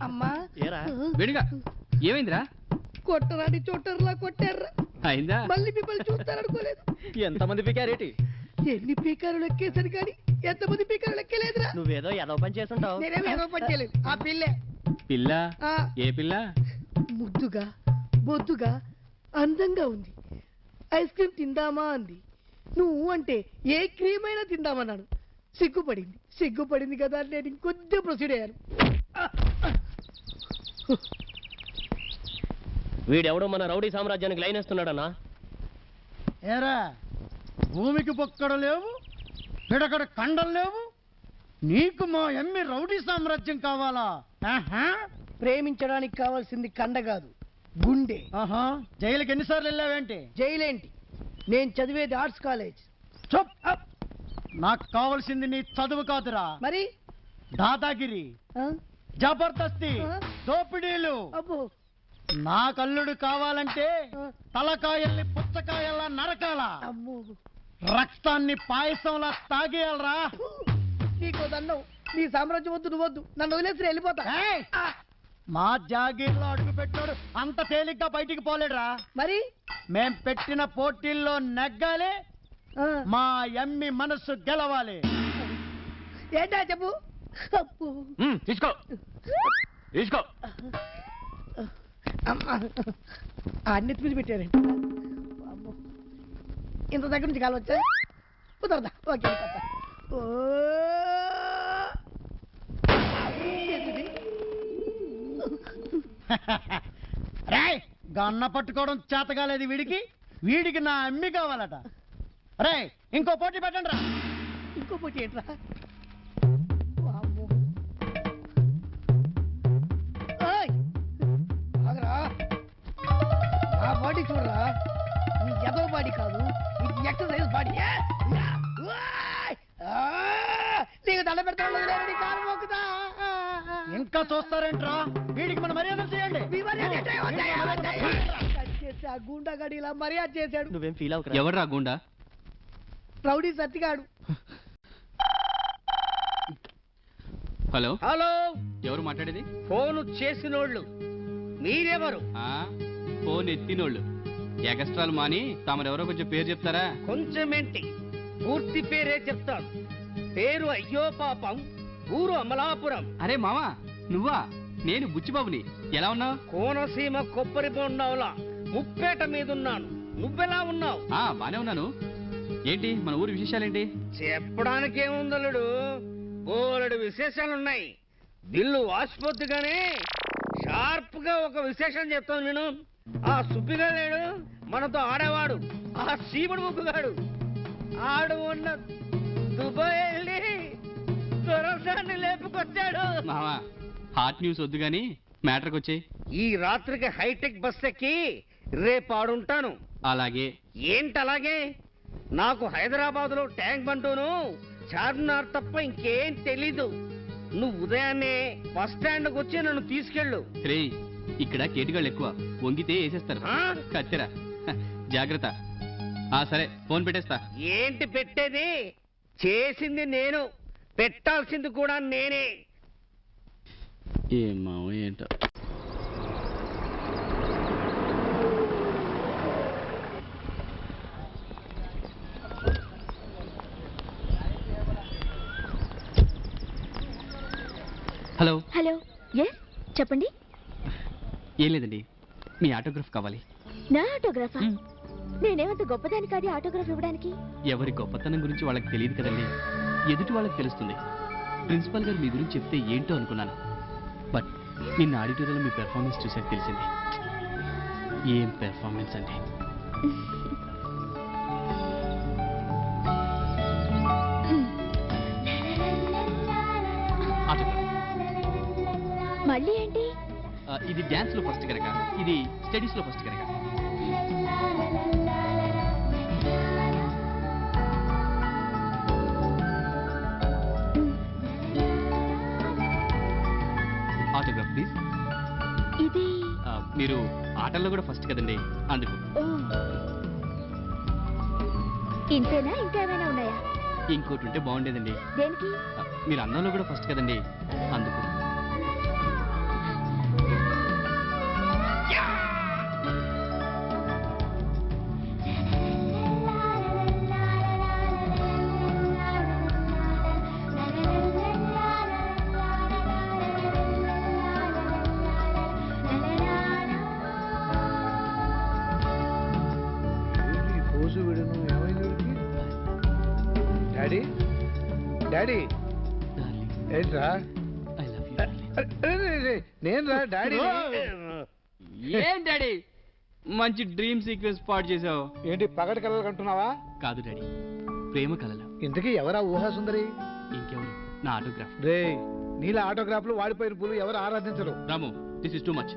అమ్మా ఏరా? వేడిగా ఏమైందిరా? కొట్టరాని చోటర్లా కొట్టారా. అయిందా? మళ్ళీ మిమ్మల్ని చూస్తారనుకోలేదు. ఎంతమంది పికారేటి? ఎన్ని పీకారు లెక్కేశారు కానీ ఎంతమంది పీకారు లెక్కలేదురా నువ్వేదో ఏదో పని చేస్తుంటావు. ఏదో పని చేయలేదు. ఆ పిల్లే. పిల్ల? ఆ, ఏ పిల్ల? ముద్దుగా బొద్దుగా అందంగా ఉంది. ఐస్ క్రీమ్ తిందామా అంది. నువ్వు అంటే ఏ క్రీమ్ అయినా తిందామన్నాను సిగ్గుపడింది. సిగ్గుపడింది కదా నేను ఇంకొద్దిగా ప్రొసీడ్ అయ్యాను. వీడెవడో మన రౌడీ సామ్రాజ్యానికి లైన్ వేస్తున్నాడన్నా? ఏరా భూమికి బొక్కడు లేవు పిడకడ కండలు లేవు. నీకు మా ఎమ్మి రౌడీ సామ్రాజ్యం కావాలా? ఆహా. ప్రేమించడానికి కావాల్సింది కండ కాదు గుండె. ఆహా. జైలుకి ఎన్నిసార్లు వెళ్ళావేంటి? జైలేంటి? నేను చదివేది ఆర్ట్స్ కాలేజ్. చప్. నాకు కావాల్సింది నీ చదువు కాదురా. మరి? దాదాగిరి? జబర్దస్తి? దోపిడీలు. అబ్బో. నా కల్లుడు కావాలంటే. తలకాయల్ని పుచ్చకాయల్లా నరకాల. రక్తాన్ని పాయసంలా తాగేయాలరా. నీకో నీ సామ్రాజ్యం వద్దు నువ్వు వద్దు. నన్ను వదిలేసి వెళ్ళిపోతా. మా జాగీర్లో అడుగు పెట్టాడు అంత తేలిగ్గా బయటికి పోలేడురా. మరి? మేం పెట్టిన పోటీల్లో నెగ్గాలి మా ఎమ్మి మనసు గెలవాలి. ఏంటా చెప్పు? తీసుకో. తీసుకో. అన్ని మీద పెట్టారండి అమ్మో. ఇంత దగ్గర నుంచి కాలవచ్చా కుదరదా? ఓకే. ఓ? రేయ్ గన్న పట్టుకోవడం చేత కాలేదు వీడికి. వీడికి నా అమ్మి కావాలట. రే ఇంకో పోటీ పెట్టండి రా. ఇంకో పోటీ ఏంట్రా. నా బాడీ చూడరా? నీ ఎదో బాడీ కాదు ఇది ఎక్సర్సైజ్ బాడీ! నీకు దండ పెడతాను మోకుతా ఇంకా చూస్తారేంట్రా? వీడికి మన మర్యాద చేయండి. మీ మర్యాద వద్దయ్యా. కట్ చేసి ఆ గూండాగాడి ఇలా మర్యాద చేశాడు. నువ్వేం ఫీల్ అవుతురా ఎవడ్రా గుండా? రౌడీ సత్తిగాడు. హలో? హలో? ఎవరు మాట్లాడేది? ఫోన్ చేసినోళ్ళు. మీరెవరు? ఆ ఫోన్ ఎత్తినోళ్ళు. ఎగస్ట్రాలు మాని తమరెవరో కొంచెం పేరు చెప్తారా? కొంచెమేంటి? పూర్తి పేరే చెప్తాను. పేరు అయ్యో పాపం ఊరు అమలాపురం. అరే మామా నువ్వా? నేను బుచ్చిబాబుని. ఎలా ఉన్నావు? కోనసీమ కొబ్బరి బొండంలా ముప్పేట మీదున్నాను. నువ్వెలా ఉన్నావు? ఆ బానే ఉన్నాను. ఏంటి? మన ఊరి విశేషాలేంటి? చెప్పడానికేముందలుడు బోలెడు విశేషాలున్నాయి. బిల్లు వాసిపోద్దుగానే షార్ప్గా ఒక విశేషం చెప్తాను నేను. ఆ సుబ్బిగా లేడు మనతో ఆడేవాడు. ఆ సీముడు ముగ్గుగాడు. ఆడు ఉన్న దుబాయ్ వెళ్ళి దొరసాన్ని లేపుకొచ్చాడు. మామా హాట్ న్యూస్ వద్దు గాని మ్యాటర్కి వచ్చాయి ఈ రాత్రికి హైటెక్ బస్ ఎక్కి రేపు ఆడుంటాను. అలాగే. ఏంటలాగే? నాకు హైదరాబాద్లో ట్యాంక్ బంటూను. చార్మినార్ తప్ప ఇంకేం తెలీదు. నువ్వు ఉదయాన్నే బస్ స్టాండ్కి వచ్చి నన్ను తీసుకెళ్ళు. రే ఇక్కడ కేటుగాళ్ళు ఎక్కువ. వంగితే వేసేస్తారు. ఆ? కత్తెరా. హ, జాగ్రత్త. ఆ సరే ఫోన్ పెట్టేస్తా. ఏంటి పెట్టేది? చేసింది నేను. పెట్టాల్సింది కూడా నేనే. ఏం మామ ఏంటో. హలో. హలో. ఎస్ చెప్పండి. ఏం లేదండి మీ ఆటోగ్రాఫ్ కావాలి. నా ఆటోగ్రాఫా. నేనేమంత గొప్పదాని కాదు ఆటోగ్రాఫ్ ఇవ్వడానికి? ఎవరి గొప్పతనం గురించి వాళ్ళకి తెలియదు కదండి. ఎదుటి వాళ్ళకి తెలుస్తుంది. ప్రిన్సిపల్ గారు మీ గురించి చెప్తే ఏంటో అనుకున్నాను. బట్ నిన్న ఆడిటోరియంలో మీ పెర్ఫార్మెన్స్ చూసాక తెలిసింది. ఏం పెర్ఫార్మెన్స్ అండి? మళ్ళీ ఏంటి? ఇది డ్యాన్స్లో ఫస్ట్ కనుక. ఇది స్టడీస్లో ఫస్ట్ కనుక. Autograph please. ఇది? మీరు ఆటల్లో కూడా ఫస్ట్ కదండి. అందుకు. ఇంతేనా? ఇంకా ఏమైనా ఉన్నాయా? ఇంకోటి ఉంటే బాగుండేదండి. దేనికి? మీరు అన్నంలో కూడా ఫస్ట్ కదండి. అందుకు. డాడీ. డార్లింగ్ ఏంట్రా? ఐ లవ్ యూ నేను రా డాడీ? ఏం డాడీ? మంచి డ్రీమ్ సీక్వెన్స్ స్పాట్ చేసావు. ఏంటి పగటి కలలు కంటున్నావా? కాదు డాడీ ప్రేమ కలలు. ఇంతకీ ఎవరా ఊహా సుందరి? ఇంకెవరు? నా ఆటోగ్రాఫ్. రే నీళ్ళ ఆటోగ్రాఫ్లు వాడిపోయిన పూలు ఎవరు ఆరాధించరు? Ramu this is too much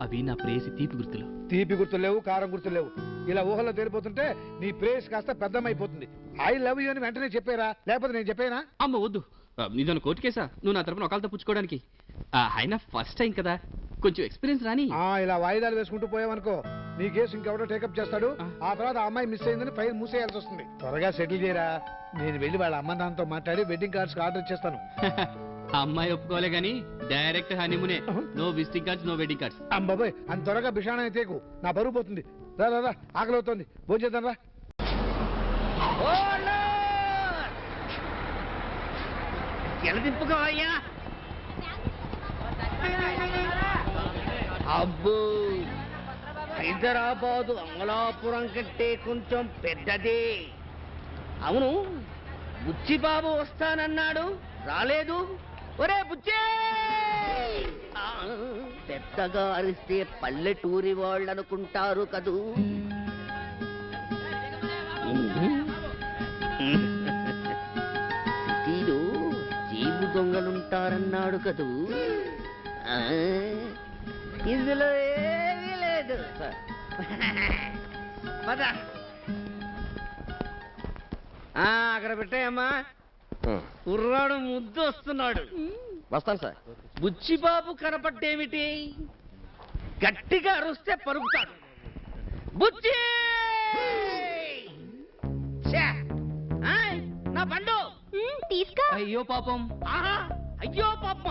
అవి నా ప్రేయసి తీపి గుర్తులు. తీపి గుర్తులు లేవు కారం గుర్తులు లేవు. ఇలా ఊహల్లో తేలిపోతుంటే నీ ప్రేస్ కాస్త పెద్దమైపోతుంది. ఐ లవ్ యూ అని వెంటనే చెప్పారా? లేకపోతే నేను చెప్పానా? అమ్మ వద్దు. ఆ, నీదన్న కోర్టు కేసా? నువ్వు నా తరపున ఒకళ్ళతో పుచ్చుకోవడానికి. ఆ, అయినా ఫస్ట్ టైం కదా. కొంచెం ఎక్స్పీరియన్స్ రాని. ఆ ఇలా వాయిదాలు వేసుకుంటూ పోయావనుకో నీ కేసు ఇంకెవడో టేకప్ చేస్తాడు. ఆ. తర్వాత ఆ అమ్మాయి మిస్ అయిందని ఫైల్ మూసేయాల్సి వస్తుంది. త్వరగా సెటిల్ చేయరా. నేను వెళ్ళి వాళ్ళ అమ్మ నాన్నతో మాట్లాడి వెడ్డింగ్ కార్డ్స్ ఆర్డర్ ఇచ్చేస్తాను. ఆ అమ్మాయి ఒప్పుకోలే గానీ direct హనీమూనే. No visiting cards no wedding cards అమ్బాబాయ్ అంత త్వరగా బిషాణ తేకు నా బరువు పోతుంది. రా రా రా ఆకలి అవుతుంది భోజేద్దాం రా అయ్యా? అబ్బో! హైదరాబాదు అమలాపురం కంటే కొంచెం పెద్దదే. అవును బుచ్చిబాబు వస్తానన్నాడు. రాలేదు. ఒరే బుచ్చే పెద్దగా అరిస్తే పల్లెటూరి వాళ్ళు అనుకుంటారు కదూ? సిటీలో జీబు దొంగలుంటారన్నాడు కదూ? ఆ, ఇందులో ఏమీ లేదు. పద. ఆ, అక్కడ పెట్టాయమ్మా. కుర్రాడు ముద్దు వస్తున్నాడు వస్తాను సార్. బుచ్చిబాబు కనపడ్డేమిటి? గట్టిగా అరుస్తే పరుగుతాడు. బుచ్చి! ఛే! ఆయ్, నా బండు! తీసుకో. అయ్యో పాపం. ఆహా అయ్యో పాప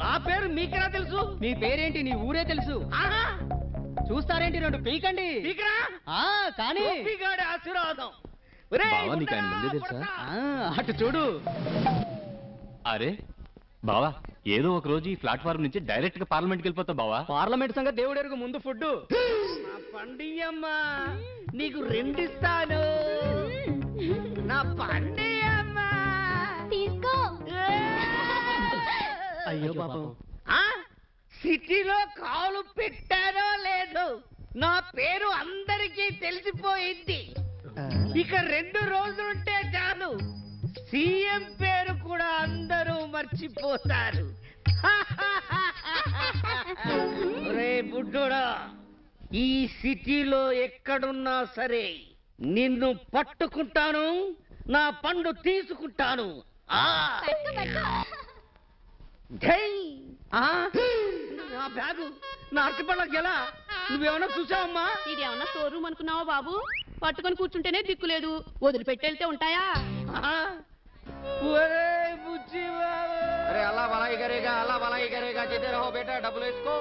నా పేరు మీకెలా తెలుసు? మీ పేరేంటి? నీ ఊరే తెలుసు. ఆహా. చూస్తారేంటి? రెండు పీకండి. మీకరా ఆ కానీ గోపిగాడి ఆశీర్వాదం. బావా, నీకు ఆయన గుండెలా ముందే తెలుసా? కొడతా? ఆ, అటు చూడు. అరే బావా ఏదో ఒక రోజు ఈ ప్లాట్ఫామ్ నుంచి డైరెక్ట్గా పార్లమెంట్కి వెళ్ళిపోతావు బావా. పార్లమెంట్ సంగతి దేవుడెరుగు ముందు ఫుడ్ నా పండియమ్మ నీకు రెండిస్తాను. నా పండియమ్మ. తీసుకో. అయ్యో పాపం. ఆ? సిటీలో కాలు పెట్టారో లేదు నా పేరు అందరికీ తెలిసిపోయింది. ఇక రెండు రోజులుంటే చాలు. సీఎం పేరు కూడా అందరూ మర్చిపోతారు. రే బుడ్డోడా ఈ సిటీలో ఎక్కడున్నా సరే నిన్ను పట్టుకుంటాను నా పండు తీసుకుంటాను. నా బ్యాగు నా అరటిపళ్ళకి ఎలా? నువ్వేమన్నా చూసావమ్మా? ఇదేమన్నా స్టోర్ రూమ్ అనుకున్నావా బాబు? పట్టుకొని కూర్చుంటేనే దిక్కులేదు వదిలిపెట్టెళ్తే ఉంటాయా. అరే కరేగా కరేగా రహో బేటా డబ్బులు వేసుకో?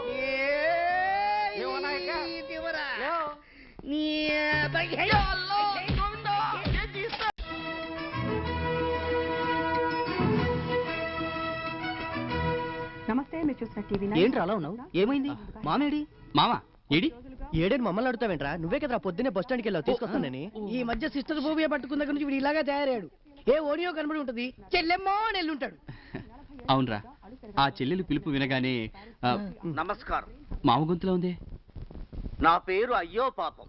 నమస్తే మీరు చూసిన టీవీ ఏంట్రా అలా ఉన్నావు? ఏమైంది? మామేడి? మామ? ఏడి? ఏడేని మమ్మల్ని అడుగుతావేంట్రా? నువ్వే కదరా పొద్దున్నే బస్ స్టాండ్కి వెళ్ళావు. తీసుకొస్తానని. ఈ మధ్య సిస్టర్ భూమియా పట్టుకున్న దగ్గర నుంచి వీడు ఇలాగా తయారయ్యాడు. ఏ ఓడియో కనబడి ఉంటది? చెల్లెమ్మో అని వెళ్ళుంటాడు అవునరా. ఆ చెల్లెలు పిలుపు వినగానే ఆ, నమస్కారం. మామ గొంతులో ఉంది? నా పేరు అయ్యో పాపం.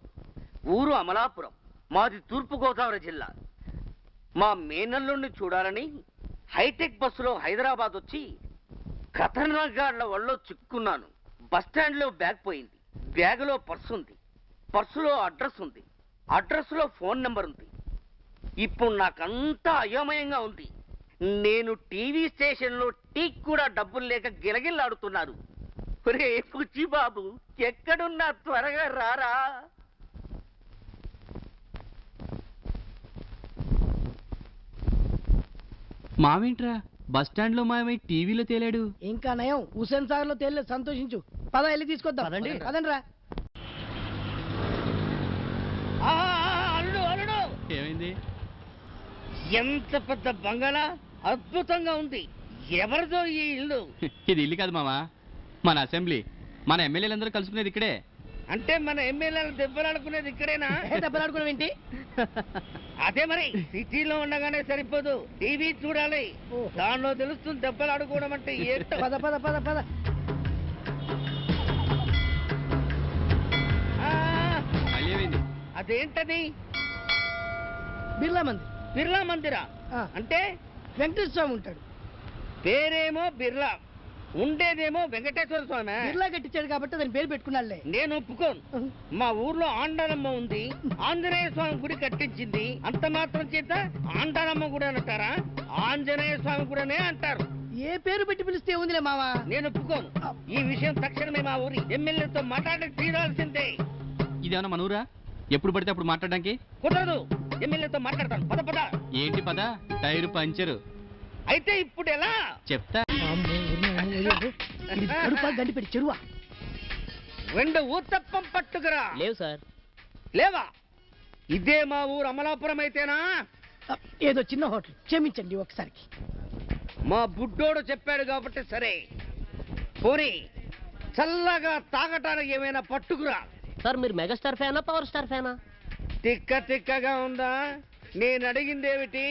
ఊరు అమలాపురం. మాది తూర్పు గోదావరి జిల్లా. మా మేనల్లుండి చూడాలని హైటెక్ బస్సులో హైదరాబాద్ వచ్చి ఖతర్నాగాడ్ల వల్ల చిక్కున్నాను. బస్ స్టాండ్లో బ్యాగ్ పోయింది. బ్యాగులో పర్సు ఉంది. పర్సులో అడ్రస్ ఉంది. అడ్రస్లో ఫోన్ నెంబర్ ఉంది. ఇప్పుడు నాకంతా అయోమయంగా ఉంది. నేను టీవీ స్టేషన్లో టీకి కూడా డబ్బులు లేక గిలగిల్లాడుతున్నాను రే బాబు ఎక్కడున్నా త్వరగా రారా? మావేంట్రా? బస్ స్టాండ్లో మాయమై టీవీలో తేలాడు. ఇంకా నయం. హుసేన్ సాగర్లో తేలిలేదు సంతోషించు. పద వెళ్ళి తీసుకొద్దాం. పదండి. పదండి రా ఆ, అల్లుడు అల్లుడు. ఏమైంది? ఎంత పెద్ద బంగాళా అద్భుతంగా ఉంది. ఎవరిదో ఈ ఇల్లు. ఇది ఇల్లు కాదు మామా. మన అసెంబ్లీ. మన ఎమ్మెల్యేలందరూ కలుసుకునేది ఇక్కడే. అంటే మన ఎమ్మెల్యేలు దెబ్బలాడుకునేది ఇక్కడేనా? ఏ దెబ్బలాడుకున్నావు ఏంటి? అదే మరి సిటీలో ఉండగానే సరిపోదు. టీవీ చూడాలి. దానిలో తెలుస్తుంది దెబ్బలాడుకోవడం అంటే ఏంటో. పద పద పద పద. అదేంటది? బిర్లా మంది బిర్లా మందిరా. అంటే? వెంకటేశ్వర స్వామి ఉంటాడు. పేరేమో బిర్లా. ఉండేదేమో వెంకటేశ్వర స్వామి. బిర్లా కట్టించాడు కాబట్టి దాని పేరు పెట్టుకున్నాడులే నేను ఒప్పుకోను. మా ఊర్లో ఆండాలమ్మ ఉంది. ఆంజనేయ స్వామి గుడి కట్టించింది. అంత మాత్రం చేత ఆండాలమ్మ గుడి అని అంటారా? ఆంజనేయ స్వామి గుడనే అంటారు. ఏ పేరు పెట్టి పిలిస్తే ఉందిలే మావా నేను ఒప్పుకోను. ఈ విషయం తక్షణమే మా ఊరి ఎమ్మెల్యేతో మాట్లాడి తీరాల్సిందే. ఇదేమన్నా మన ఊరా ఎప్పుడు పడితే అప్పుడు మాట్లాడడానికి? కుదరదు. ఎమ్మెల్యేతో మాట్లాడతాను. పద పద. ఏంటి పద? Tyre puncture. అయితే ఇప్పుడు ఎలా? చెప్తా. చెరువా? రెండు ఊతప్పం పట్టుకురా. లేవు సార్. లేవా? ఇదే మా ఊరు అమలాపురం అయితేనా? ఏదో చిన్న హోటల్. క్షమించండి ఒకసారికి. మా బుడ్డోడు చెప్పాడు కాబట్టి సరే. పోనీ చల్లగా తాగటానికి ఏమైనా పట్టుకురా. సార్ మీరు మెగాస్టార్ ఫ్యానా పవర్ స్టార్ ఫ్యానా? తిక్క తిక్కగా ఉందా? నేను అడిగిందేమిటి?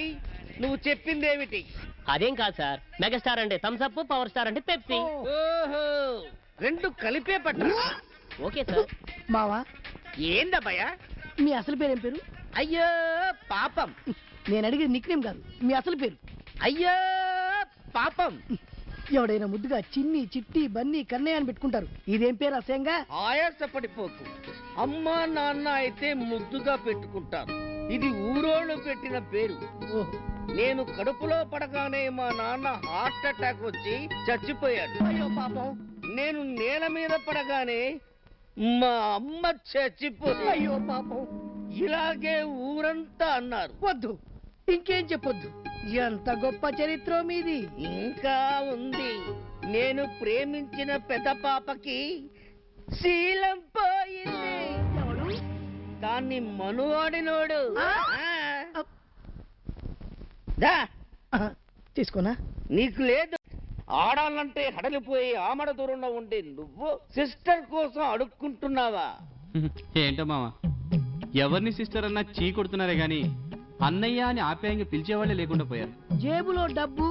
నువ్వు చెప్పిందేమిటి? అదేం కాదు సార్ మెగాస్టార్ అంటే థమ్స్ అప్ పవర్ స్టార్ అంటే పెప్సీ ఓహో. రెండు కలిపే పట్ట. Okay sir. మావా ఏందబ్బయ్యా? మీ అసలు పేరేం పేరు? అయ్యో పాపం. నేను అడిగేది నిక్నేమ్ కాదు మీ అసలు పేరు. అయ్యో పాపం. ఎవడైనా ముద్దుగా చిన్ని చిట్టి బన్నీ కన్నయ్య అని పెట్టుకుంటారు. ఇదేం పేరు అసహ్యంగా ఆయాసపడిపోకు. అమ్మ నాన్న అయితే ముద్దుగా పెట్టుకుంటారు. ఇది ఊరోళ్ళు పెట్టిన పేరు. ఓహో. నేను కడుపులో పడగానే మా నాన్న హార్ట్ అటాక్ వచ్చి చచ్చిపోయాడు. అయ్యో పాపం. నేను నేల మీద పడగానే మా అమ్మ చచ్చిపోయి అయ్యో పాపం. ఇలాగే ఊరంతా అన్నారు. వద్దు. ఇంకేం చెప్పొద్దు. ఎంత గొప్ప చరిత్ర మీది. ఇంకా ఉంది. నేను ప్రేమించిన పెద్ద పాపకి శీలం పోయింది. దాన్ని మనువాడినోడు. దా. తీసుకోనా? నీకు లేదు. ఆడాలంటే హడలిపోయి ఆమడ దూరంలో ఉండే నువ్వు సిస్టర్ కోసం అడుక్కుంటున్నావా? ఏంటో మామ? ఎవరిని సిస్టర్ అన్నా చీ కొడుతున్నారే గాని అన్నయ్య అని ఆప్యాయంగా పిలిచేవాళ్ళే లేకుండా పోయారు. జేబులో డబ్బు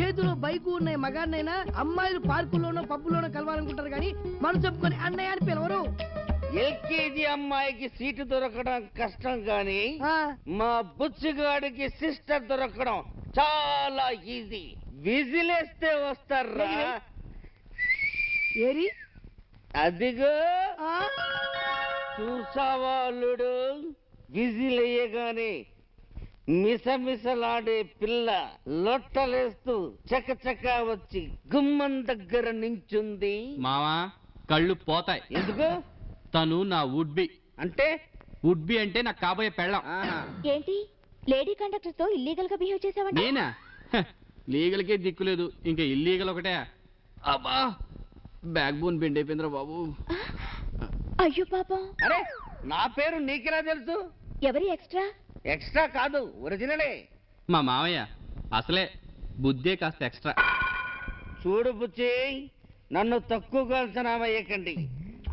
చేతిలో బైకు ఉన్న మగాన్నైనా అమ్మాయిలు పార్కుల్లోనో పబ్బులోనో కలవాలనుకుంటారు కానీ మనసు చెప్పుకొని అన్నయ్య అని పిలవరు. ఎల్కేజీ అమ్మాయికి సీటు దొరకడం కష్టం కానీ మా బుచ్చిగాడికి సిస్టర్ దొరకడం చాలా ఈజీ. విజిలేస్తే వస్తారా? ఏరి? అదిగో. ఆ, చూసావా అల్లుడు? విజిలేయగానే మిసమిసలాడే పిల్ల లొట్టలేస్తూ చకచక వచ్చి గుమ్మం దగ్గర నించుంది. మావా కళ్ళు పోతాయి. ఎందుకు? తను నా వుడ్ బి అంటే? వుడ్ బి అంటే నాకు కాబోయే పెళ్ళం. ఏంటి? లేడీ కండక్టర్తో ఇల్లీగల్గా బిహేవ్ చేసావంట? నేనా? హ, లీగల్కే దిక్కులేదు. ఇంకా ఇల్లీగల్ ఒకటే. అబ్బా బ్యాక్ బోన్ బెండ్ అయిపోయిందిరా బాబు. అయ్యో పాపం. అరే నా పేరు నీకెలా తెలుసు? ఎవరి ఎక్స్ట్రా? ఎక్స్ట్రా కాదు ఒరిజినలే. మా మావయ్య అసలే బుద్ధే కాస్త ఎక్స్ట్రా. చూడు బుచ్చి నన్ను తక్కువగా అంచనా వేయకండి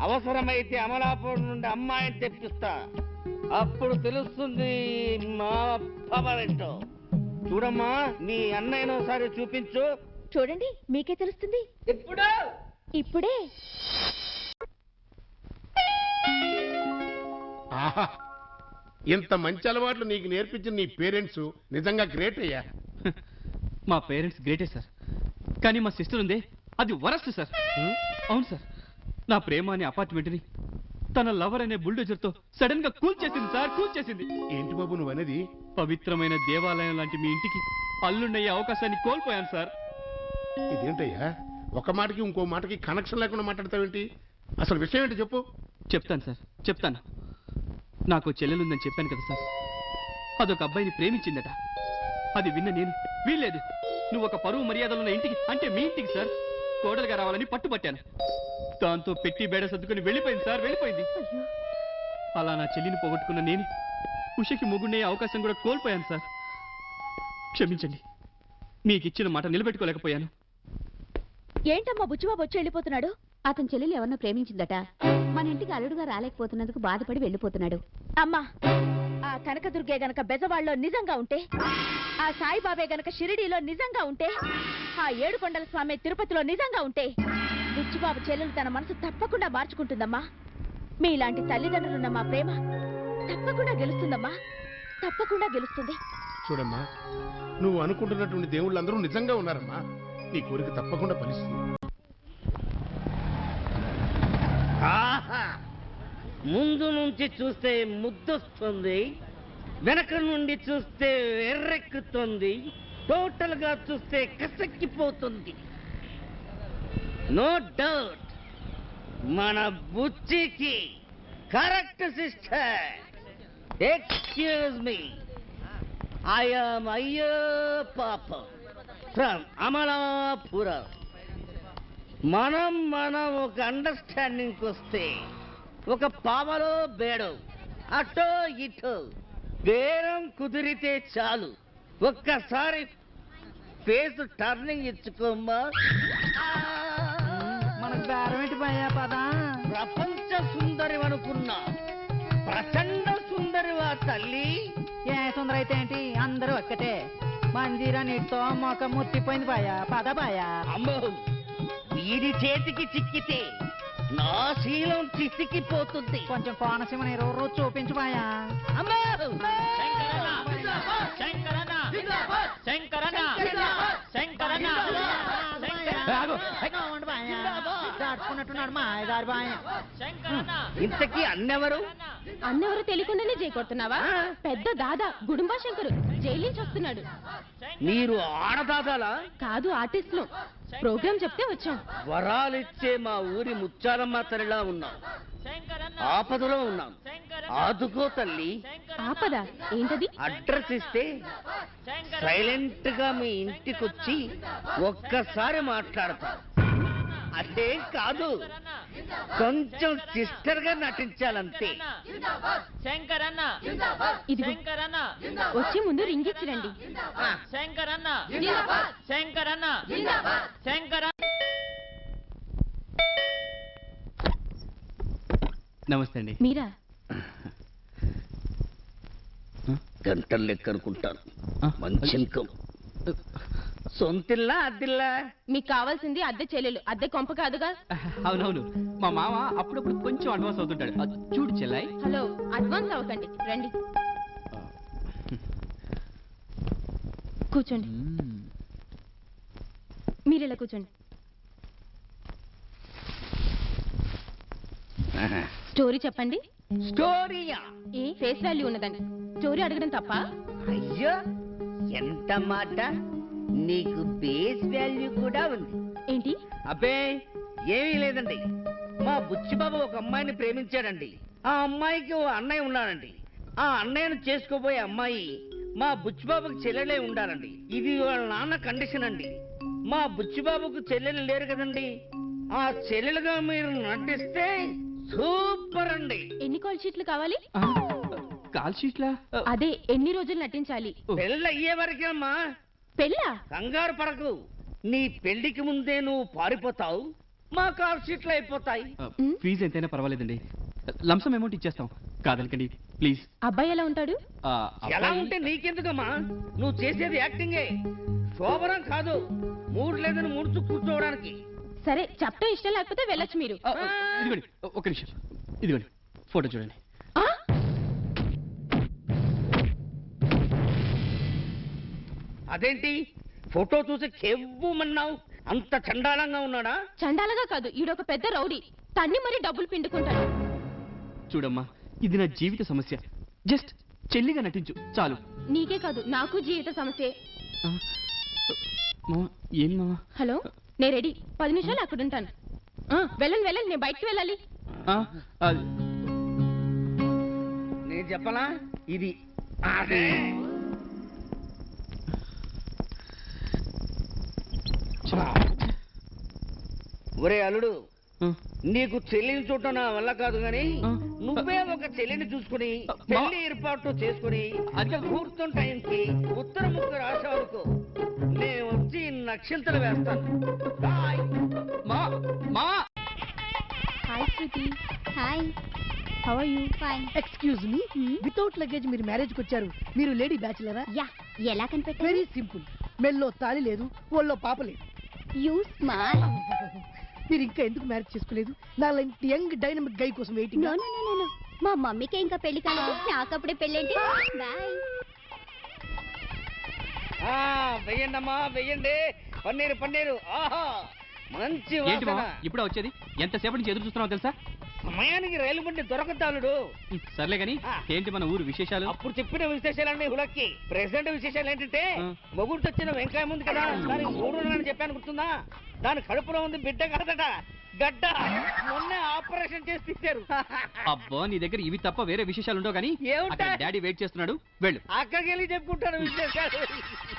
అవసరమైతే అమలాపురం నుండి అమ్మాయిని తెప్పిస్తా. అప్పుడు తెలుస్తుంది మా చూడమ్మా నీ అన్నయ్యను ఒకసారి చూపించు. చూడండి మీకే తెలుస్తుంది. ఇప్పుడు ఇప్పుడే. ఆహా ఇంత మంచి అలవాట్లు నీకు నేర్పించిన నీ పేరెంట్స్ నిజంగా గ్రేట్ అయ్యా. మా పేరెంట్స్ గ్రేటే సార్. కానీ మా సిస్టర్ ఉంది అది వరస్ట్ సార్. అవును సార్ నా ప్రేమ అనే అపార్ట్మెంట్ని తన లవర్ అనే బుల్డోజర్తో సడన్గా కూల్ చేసింది సార్ కూల్ చేసింది. ఏంటి బాబు నువ్వు అనేది? పవిత్రమైన దేవాలయం లాంటి మీ ఇంటికి అల్లుండయ్యే అవకాశాన్ని కోల్పోయాను సార్. ఇదేంటయ్యా? ఒక మాటకి ఇంకో మాటకి కనెక్షన్ లేకుండా మాట్లాడతావేంటి? అసలు విషయం ఏంటి చెప్పు. చెప్తాను సార్ చెప్తాను. నాకు చెల్లెలుందని చెప్పాను కదా సార్. అదొక అబ్బాయిని ప్రేమించిందట. అది విన్న నేను వీల్లేదు. నువ్వు ఒక పరువు మర్యాదలున్న ఇంటికి అంటే మీ ఇంటికి సార్ కోడలుగా రావాలని పట్టుబట్టాను. దాంతో పెట్టి బేడ సర్దుకుని వెళ్ళిపోయింది సార్ వెళ్ళిపోయింది. అలా నా చెల్లిని పోగొట్టుకున్న నేను ఉషకి మొగుండే అవకాశం కూడా కోల్పోయాను సార్. క్షమించండి మీకు ఇచ్చిన మాట నిలబెట్టుకోలేకపోయాను. ఏంటమ్మా బుచ్చిబాబు వచ్చి వెళ్ళిపోతున్నాడు? అతని చెల్లెలు ఎవరినో ప్రేమించిందట. మన ఇంటికి అల్లుడుగా రాలేకపోతున్నందుకు బాధపడి వెళ్ళిపోతున్నాడు. అమ్మా ఆ కనకదుర్గే గనక బెజవాడలో నిజంగా ఉంటే ఆ సాయిబాబే గనక షిరిడీలో నిజంగా ఉంటే ఆ ఏడుకొండల స్వామి తిరుపతిలో నిజంగా ఉంటే బుచ్చిబాబు చెల్లెలు తన మనసు తప్పకుండా మార్చుకుంటుందమ్మా. మీలాంటి తల్లిదండ్రులున్న మా ప్రేమ తప్పకుండా గెలుస్తుందమ్మా. తప్పకుండా గెలుస్తుంది. చూడమ్మా నువ్వు అనుకుంటున్నటువంటి దేవుళ్ళందరూ నిజంగా ఉన్నారమ్మా. నీ కోరిక తప్పకుండా ఫలిస్తుంది. ఆహా. ముందు నుంచి చూస్తే ముద్దొస్తుంది వెనక నుండి చూస్తే ఎర్రెక్కుతుంది టోటల్గా చూస్తే కసక్కిపోతుంది. నో డౌట్ మన బుచ్చికి correct sister. Excuse me I'm అయ్యో పాప. ఫ్రమ్ అమలాపురం. మనం మనం ఒక అండర్స్టాండింగ్ వస్తే ఒక పావలో బేడో అటో ఇటో బేరం కుదిరితే చాలు. ఒక్కసారి ఫేస్ టర్నింగ్ ఇచ్చుకోమ్మా. మనకు బేరం ఏంటి భయ్యా పదా? ప్రపంచ సుందరి అనుకున్నా. ప్రచండ సుందరివా తల్లి? ఏ సుందర అయితే ఏంటి? అందరూ ఒక్కటే. మంజీరా నీటితో మొక్క ముత్తిపోయింది బాయా పద బాయా అమ్మో! వీడి చేతికి చిక్కితే నా శీలం చిసికిపోతుంది. కొంచెం కోనసీమ నీరు రుచి చూపించు బాయా అమ్మో! మా ఆయగారు బాయ్ ఇంతకీ అన్నెవరు? అన్నెవరో తెలియకుండానే చేయకొడుతున్నావా పెద్ద దాదా గుడుంబా శంకరు జైలు నుంచి వస్తున్నాడు. మీరు ఆడదాదాలా? కాదు ఆర్టిస్టులు. ప్రోగ్రామ్ చెప్తే వచ్చాం. వరాలిచ్చే మా ఊరి ముచ్చారమ్మ తల్లిలా ఉన్నాం. ఆపదలో ఉన్నాం. ఆదుకో తల్లి. ఆపద? ఏంటది? అడ్రస్ ఇస్తే సైలెంట్గా మీ ఇంటికొచ్చి ఒక్కసారి మాట్లాడతాం. అదే కాదు. కొంచెం సిస్టర్గా నటించాలంతే. ఇది వచ్చే ముందు రింగ్ ఇచ్చిరండి నమస్తే అండి. మీరా? గంటలు లెక్క అనుకుంటాను. మంచి ఇన్కమ్ సొంతిల్లా అద్దిల్లా? మీకు కావాల్సింది అద్దె చెల్లెలు. అద్దె కొంప కాదుగా? అవునవును. మా మామ అప్పుడప్పుడు కొంచెం అడ్వాన్స్ అవుతుంటాడు. అది చూడు చెల్లాయి. హలో అడ్వాన్స్ అవ్వకండి. రండి. కూర్చోండి. మీరు ఇలా కూర్చోండి. స్టోరీ చెప్పండి. స్టోరీయా? ఏ ఫేస్ వాల్యూ ఉన్నదండి. స్టోరీ అడగడం తప్ప? అయ్యో ఎంత మాట? నీకు బేస్ వాల్యూ కూడా ఉంది. ఏంటి? అబ్బే ఏమీ లేదండి. మా బుచ్చిబాబు ఒక అమ్మాయిని ప్రేమించాడండి. ఆ అమ్మాయికి ఓ అన్నయ్య ఉన్నాడండి. ఆ అన్నయ్యను చేసుకోబోయే అమ్మాయి మా బుచ్చిబాబుకి చెల్లెలే ఉండాలండి. ఇది వాళ్ళ నాన్న కండిషన్ అండి. మా బుచ్చిబాబుకు చెల్లెలు లేరు కదండి. ఆ చెల్లెలుగా మీరు నటిస్తే సూపర్ అండి. ఎన్ని కాల్ షీట్లు కావాలి? కాల్ షీట్లా? అదే ఎన్ని రోజులు నటించాలి? పెళ్ళి అయ్యే వరకేమ్మా పెళ్ళా? కంగారు పడకు. నీ పెళ్ళికి ముందే నువ్వు పారిపోతావు. మా కాల్ షీట్లు అయిపోతాయి. ఫీజు ఎంతైనా పర్వాలేదండి. లంసం అమౌంట్ ఇచ్చేస్తాం. కాదనకండి ప్లీజ్. అబ్బాయి ఎలా ఉంటాడు? ఎలా ఉంటే నీకెందుకమ్మా? నువ్వు చేసేది యాక్టింగే. శోభనం కాదు. మూడు లేదని ముడుచు కూర్చోవడానికి. సరే చెప్పడం ఇష్టం లేకపోతే వెళ్ళొచ్చు మీరు. ఇదిగోండి ఒక నిమిషం. ఇదిగోండి ఫోటో చూడండి. అదేంటి? ఫోటో చూసి కెవ్వుమన్నావు అంత చండాలంగా ఉన్నాడా? చండాలగా కాదు ఈడొక పెద్ద రౌడీ. తన్ని మరీ డబ్బులు పిండుకుంటాడు. చూడమ్మా ఇది నా జీవిత సమస్య. జస్ట్ చెల్లిగా నటించు చాలు. నీకే కాదు నాకు జీవిత సమస్య. ఏం హలో నేను రెడీ. పది నిమిషాలు అక్కడ ఉంటాను ఆ, వెళ్ళండి వెళ్ళండి నేను బయటికి వెళ్ళాలి. నేను చెప్పనా? ఇది అదే ఒరే అల్లుడు నీకు చెల్లిని చూడటం నా వల్ల కాదు గాని. నువ్వే ఒక చెల్లిని చూసుకుని పెళ్ళి ఏర్పాటు చేసుకుని అది- ముహూర్తం టైంకి ఉత్తర ముక్క రాసే వరకు నేను వచ్చి నక్షత్రం వేస్తాను. బాయ్. మా మా hi sweetie hi. How are you fine excuse me without luggage మీరు మ్యారేజ్కి వచ్చారు. మీరు లేడీ బ్యాచులరా యా ఎలా కనిపెట్టారు? వెరీ సింపుల్ మెల్లో తాళి లేదు ఒళ్ళో పాప లేదు. యూ స్మార్ట్ మీరు ఇంకా ఎందుకు మ్యారేజ్ చేసుకోలేదు? నా లాంటి యంగ్ డైనమిక్ గై కోసం waiting no no no no మా మమ్మీకే ఇంకా పెళ్ళి కాలేదు. నాకు అప్పుడే పెళ్ళేంటి? బాయ్ ఆ వెయ్యండి అమ్మా వెయ్యండి. పన్నీరు పన్నీరు. ఆహా. మంచి ఏంటి ఇప్పుడే వచ్చేది? ఎంతసేపటి నుంచి ఎదురు చూస్తున్నావు తెలుసా? సమయానికి రైలు బండి దొరకతాలుడు సర్లే గాని. ఏంటి మన ఊరు విశేషాలు? అప్పుడు చెప్పిన విశేషాలన్నీ హులక్కి. ప్రెసెంట్ విశేషాలు ఏంటంటే. మొగుడు తెచ్చిన వెంకాయ ఉంది కదా మూడు నెలలని చెప్పాను గుర్తుందా? దాని కడుపులో ఉంది బిడ్డ కాదట గడ్డ. మొన్నే ఆపరేషన్ చేసి తీశారు. అబ్బా నీ దగ్గర ఇవి తప్ప వేరే విశేషాలు ఉండవు కానీ డాడీ వెయిట్ చేస్తున్నాడు. వెళ్ళు. అక్కడికి వెళ్ళి చెప్పుకుంటాను విశేషాలు.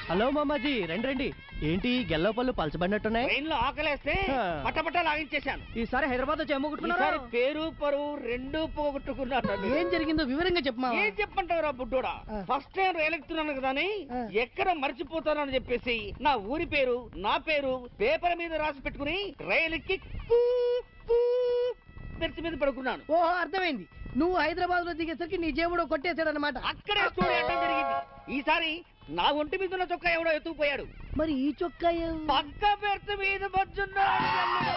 హలో మామాజీ రండి రండి. ఏంటి గెల్లో పళ్ళు పలచబడినట్టున్నాయి? ట్రైన్లో ఆకలేస్తే ఆ. పట్టపట్ట లాగించేశాను. ఈసారి హైదరాబాద్ వచ్చి ఈసారి పేరు పరువు రెండు పోగొట్టుకున్నాను నన్ను. ఏం జరిగిందో వివరంగా చెప్పమా ఏం చెప్పంటావురా బుడ్డోడా? ఆ. ఫస్ట్ టైం రైలు ఎక్కుతున్నాను కదా అని ఆ. ఎక్కడ మర్చిపోతానని చెప్పేసి నా ఊరి పేరు నా పేరు పేపర్ మీద రాసి పెట్టుకుని రైలుకి కూ, కూ బెర్త్ మీద పడుకున్నాను. ఓహో అర్థమైంది. నువ్వు హైదరాబాద్లో దిగేసరికి నీ జేబుడు కొట్టేశాడు అనమాట అక్కడే స్టోరీ అడ్డం జరిగింది. ఈసారి నా ఒంటి మీద ఉన్న చొక్కా ఎవడో ఎత్తుకుపోయాడు. మరి ఈ చొక్కా పక్క బెర్త్ మీద బొచ్చున్నాడు